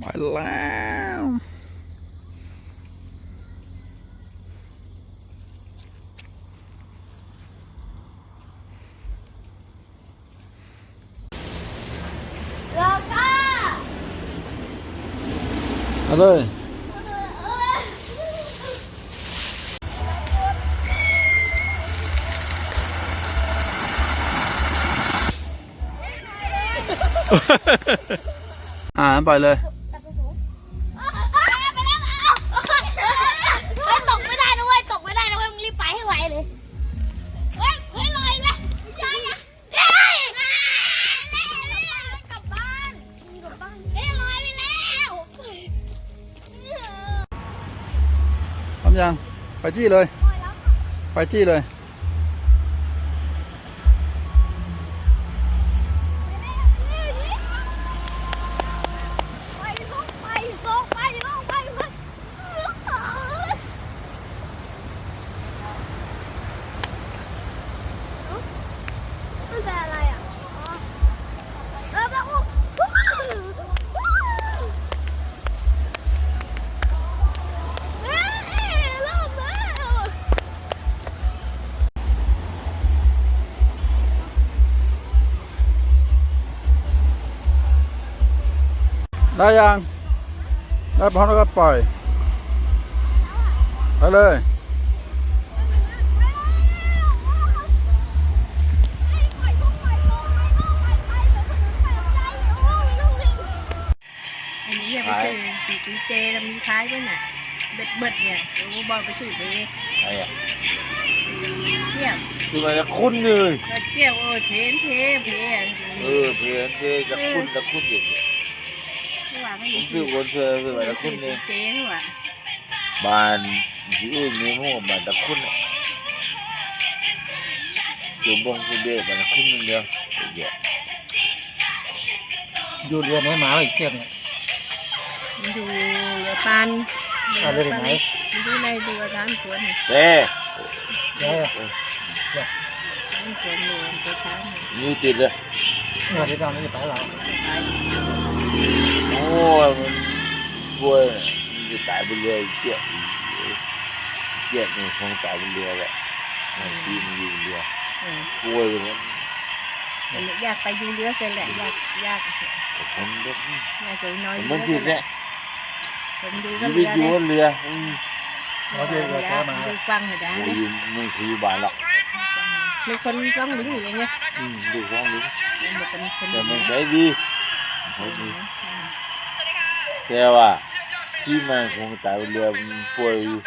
ไปแล้วแล้วก็เอาเลยอ่าไป ยัง ไปจี้เลย ไปจี้เลย ได้ยัง ได้พร้อมแล้วก็ปล่อย ไปเลยอันนี้อย่าไปซื้อปีจีเจแล้วมีท้ายด้วยน่ะ เบิดเบิดๆเนี่ยโอ้บอกไปซื้อไปไอ้อะเที่ยวคือมันจะคุ้นเลย เบิดเที่ยวโอ้ยเพนเพเพอันเอนี้อเพียนเจจะคุ้นจะคุ้นอยู่ไม่ว่าก็ ผอยู่มซื้อวนเธอคือมันจะซื้คุ้อนเลยเจไม่ว่าบ้านที่อื่นนี่มั่วบ้านตะคุ้นอะคือบงคือเด็กบ้านตะคุ้นนึงเดียวเดี๋ยวอยู่เรียนให้หมาอีกเทียบเนี่ยมันดูเรือปันเอาเรือไหนมันดูในเรือร้านสวนนี่เต้แย่ร้านสวนเรือไปช้างนี่ นี่ติดเลย เมื่อที่ตอนนี้จะไปเราไปโอ้ยมันป่วยมันจะตายบนเรือเจี๊ยบเจี๊ยบมันคงตายบนเรือแหละมันทีมันอยู่บนเรือเออป่วยไปแล้วอยากไปดูเรือเสร็จแหละอยากอยากผมก็อยากจะนอนผมมันติดเนี่ยผมดูชีก็วิเรืตออยู่เนี่ยบนเรืออืมเราเรียนกับแกมาดูฟังเหรอจ๊ะโอ้ยมึงคืออยู่บ้านหรอกมีคนต้องหลิงหนีไงอืมดูของหรือ มันเป็นคนแต่มันใช้ดีใช้ดีแต่ว่าที่มันคงตายบนเรือมันป่วยอยู่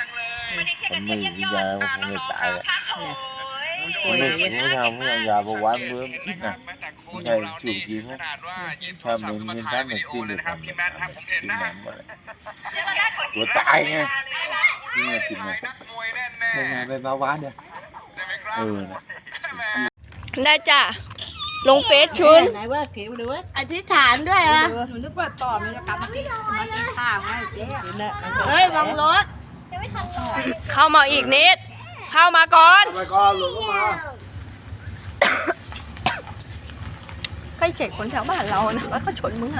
มันไม่กินยามันคงจะตายแหละป่มัวนยไม่อย่างผมเงี้ยไม่ทำไม่เอายาเบาหวานเมื่อมันกินนะไม่ใช่ถูกกินนะถ้ามันมันถ้ามันกินเลยทำกินน้ำอะไรตัวตายไงกินมากินมาเป็นไงเป็นเบาหวานเนี่ยเออนะได้จ้ะ ลงเฟซชุน ไหนว่าเขียวหรือว่าอธิษฐานด้วยอะหนูนึกว่าต่อมันจะกลับมากินมากินข้าวไงเจ๊เฮ้ยมองรถยังไม่ทันลอยเข้ามาอีกนิด เข้ามาก่อนไปก่อนหลวงก็มาใครเช็คคนแถวบ้านเรานะว่าเขาชนมึงไง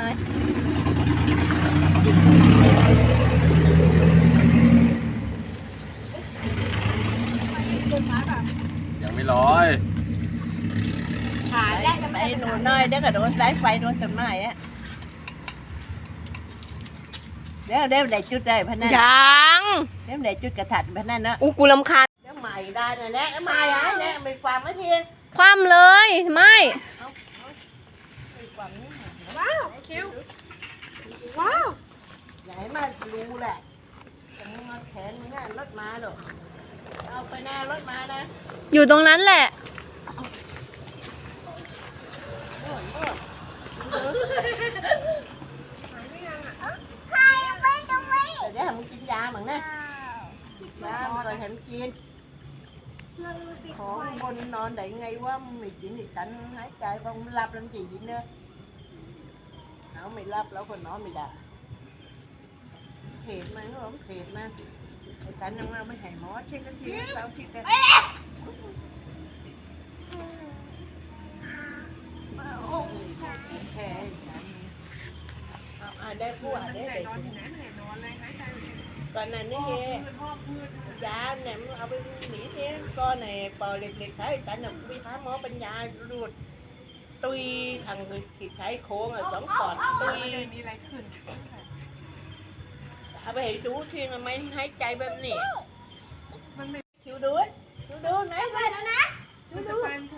ยังไม่ร้อย ขาแล้วจะไปหนูน้อยเดี๋ยวก็โดนสายไฟโดนต้นไม้อะเดี๋ยวเดี๋ยวได้จุดได้พนันยังเดี๋ยวได้จุดกระถัดพนันเนาะอูกูลำคาญเดี๋ยวใหม่ได้นะแน่ใหม่อะแน่ไม่ฟังไม่ทีคว่ำเลยไม่ว้าวคิวว้าวไหนมารู้แหละแต่มึงมาแขนมึงน่ะรถมาหรอกเอาไปหน้ารถมานะอยู่ตรงนั้นแหละ เดี๋ยวให้มึงกินยาเหมือนนะกินยามึงเลยให้มึงกิน ของบนนอนได้ไงว่ามึงไม่กินอีกตันหายใจบ้างมึงหลับแล้วมึงจะยินเนอะเอาไม่หลับแล้วคนนอนไม่ได้เพจมันก็เพจมันไอ้ตันยังมาไม่ให้หมอเช็คกันทีเราเช็คกันแค่ไอ้ตันเอาไอ้ได้กูอะได้ได้ก่อนนั้นนี่ยาเนี่ยมึงเอาไปหนีเนี่ยก็ในปอเล็กๆใช้แต่หนึ่งไปหาหมอปัญญารูดตุยทางติดใช้โค้งอะสองปอดตุยเอาไปให้ดูที่มันไม่หายใจแบบนี้มันไม่คิวดูคิวดูไหนไปแล้วนะคิวดู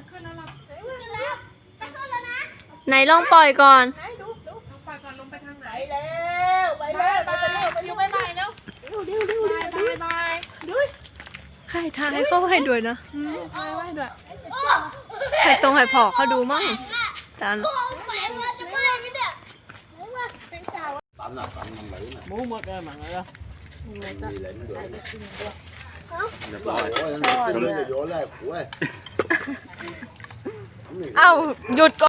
ขึ้นแล้วจะขึ้นแล้วนะไหนลองปล่อยก่อน ไหนดูดูไปก่อนลงไปทางไหนแล้วไปแล้วไปแล้วไปแล้วไปไปแล้วดูดูดูดูดูดู ใครทายเขาให้ด้วยนะโอ้ไข่ทรงไข่ผอกเขาดูมั่งจานโหแฝงมาจะไปไหมเนี่ยหมูหมดเลยมั้งเหรอเอ้าหยุดก่อน